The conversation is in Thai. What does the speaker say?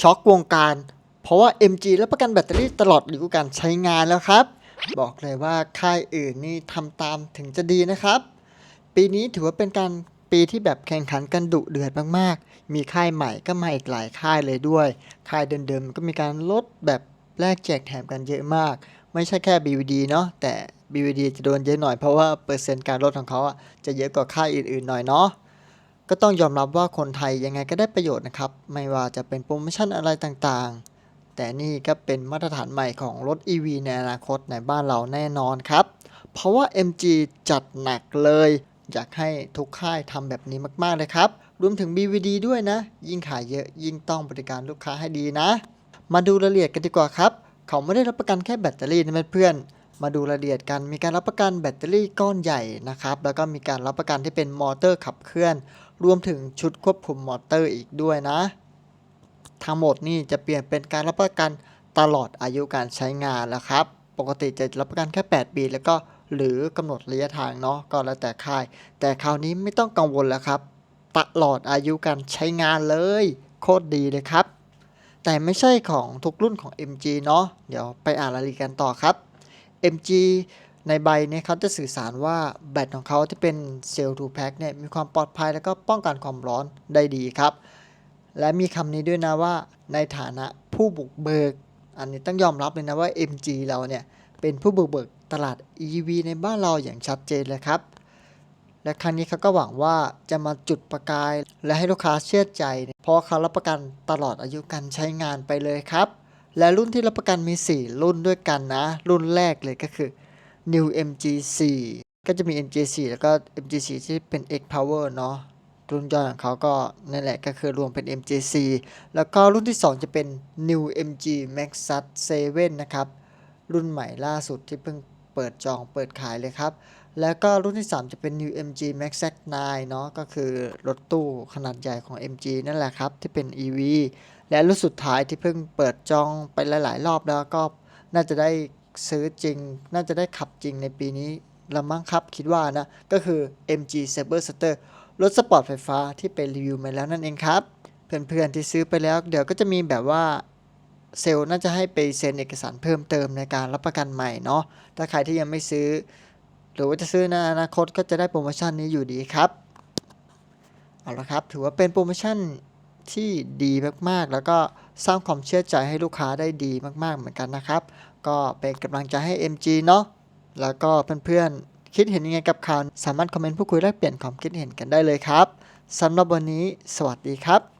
ช็อกวงการ เพราะว่า MG รับประกันแบตเตอรี่ตลอดอายุการใช้งานแล้วครับ บอกเลยว่าค่ายอื่นนี่ทำตามถึงจะดีนะครับ ปีนี้ถือว่าเป็นการปีที่แบบแข่งขันกันดุเดือดมากๆ มีค่ายใหม่ก็มาอีกหลายค่ายเลยด้วย ค่ายเดิมๆก็มีการลดแบบแลกแจกแถมกันเยอะมาก ไม่ใช่แค่ BVD เนาะแต่ BVD จะโดนเยอะหน่อยเพราะว่าเปอร์เซ็นต์การลดของเขาอะจะเยอะกว่าค่ายอื่นๆหน่อยเนาะ ก็ต้องยอมรับว่าคนไทยยังไงก็ได้ประโยชน์นะครับ ไม่ว่าจะเป็นโปรโมชั่นอะไรต่างๆ แต่นี่ก็เป็นมาตรฐานใหม่ของรถ EV ในอนาคตในบ้านเราแน่นอนครับ เพราะว่า MG จัดหนักเลย อยากให้ทุกค่ายทำแบบนี้มากๆเลยครับ รวมถึง BVD ด้วยนะ ยิ่งขายเยอะยิ่งต้องบริการลูกค้าให้ดีนะ มาดูรายละเอียดกันดีกว่าครับ เขาไม่ได้รับประกันแค่แบตเตอรี่นะเพื่อนๆ มาดูรายละเอียดกัน มีการรับประกันแบตเตอรี่ก้อนใหญ่นะครับ แล้วก็มีการรับประกันที่เป็นมอเตอร์ขับเคลื่อน รวมถึงชุดควบคุมมอเตอร์อีกด้วยนะ ทั้งหมดนี่จะเปลี่ยนเป็นการรับประกันตลอดอายุการใช้งานแล้วครับ ปกติจะรับประกันแค่ 8 ปี แล้วก็หรือกำหนดระยะทางเนาะ ก็แล้วแต่ค่าย แต่คราวนี้ไม่ต้องกังวลแล้วครับ ตลอดอายุการใช้งานเลย โคตรดีเลยครับ แต่ไม่ใช่ของทุกรุ่นของ MG เนาะ เดี๋ยวไปอ่านรายละเอียดกันต่อครับ MG ในใบเนี่ยเขาจะสื่อสารว่าแบตของเขาที่เป็นเซลล์ทูแพ็คเนี่ยมีความปลอดภัยแล้วก็ป้องกันความร้อนได้ดีครับ และมีคำนี้ด้วยนะว่าในฐานะผู้บุกเบิก อันนี้ต้องยอมรับเลยนะว่า MG เราเนี่ยเป็นผู้บุกเบิกตลาด EV ในบ้านเราอย่างชัดเจนเลยครับ และครั้งนี้เขาก็หวังว่าจะมาจุดประกาย และให้ลูกค้าเชื่อใจ เพราะเขารับประกันตลอดอายุการใช้งานไปเลยครับ และรุ่นที่รับประกันมี 4 รุ่นด้วยกันนะ รุ่นแรกเลยก็คือ New MG4 ก็จะมี MG4 แล้วก็ MG4 ที่เป็น X Power เนาะรุ่นย่อยของเขาก็นั่นแหละก็คือรวมเป็น MG4 แล้วก็รุ่นที่ 2 จะเป็น New MG Maxus 7นะครับ รุ่นใหม่ล่าสุดที่เพิ่งเปิดจองเปิดขายเลยครับ แล้วก็รุ่นที่ 3 จะเป็น New MG Maxx 9เนาะก็คือรถตู้ขนาดใหญ่ของ MG นั่นแหละครับ ที่เป็น EV และรุ่นสุดท้ายที่เพิ่งเปิดจองไปหลาย ๆ รอบแล้วก็น่าจะได้ซื้อจริง น่าจะได้ขับจริงในปีนี้ละมั้งครับคิดว่านะ ก็คือ MG Saber Starter รถสปอร์ตไฟฟ้าที่ไปรีวิวมาแล้วนั่นเองครับ เพื่อนๆที่ซื้อไปแล้ว เดี๋ยวก็จะมีแบบว่าเซลล์น่าจะให้ไปเซ็นเอกสารเพิ่มเติมในการรับประกันใหม่เนาะ ถ้าใครที่ยังไม่ซื้อ หรือว่าจะซื้อในอนาคตก็จะได้โปรโมชั่นนี้อยู่ดีครับ เอาละครับ ถือว่าเป็นโปรโมชั่น ที่ดีมากๆ แล้วก็สร้างความเชื่อใจให้ลูกค้าได้ดีมากๆเหมือนกันนะครับ ก็เป็นกำลังใจให้ MG เนาะแล้วก็เพื่อนๆ คิดเห็นยังไงกับข่าวสามารถคอมเมนต์พูดคุยแลกเปลี่ยนความคิดเห็นกันได้เลยครับสำหรับวันนี้ สวัสดีครับ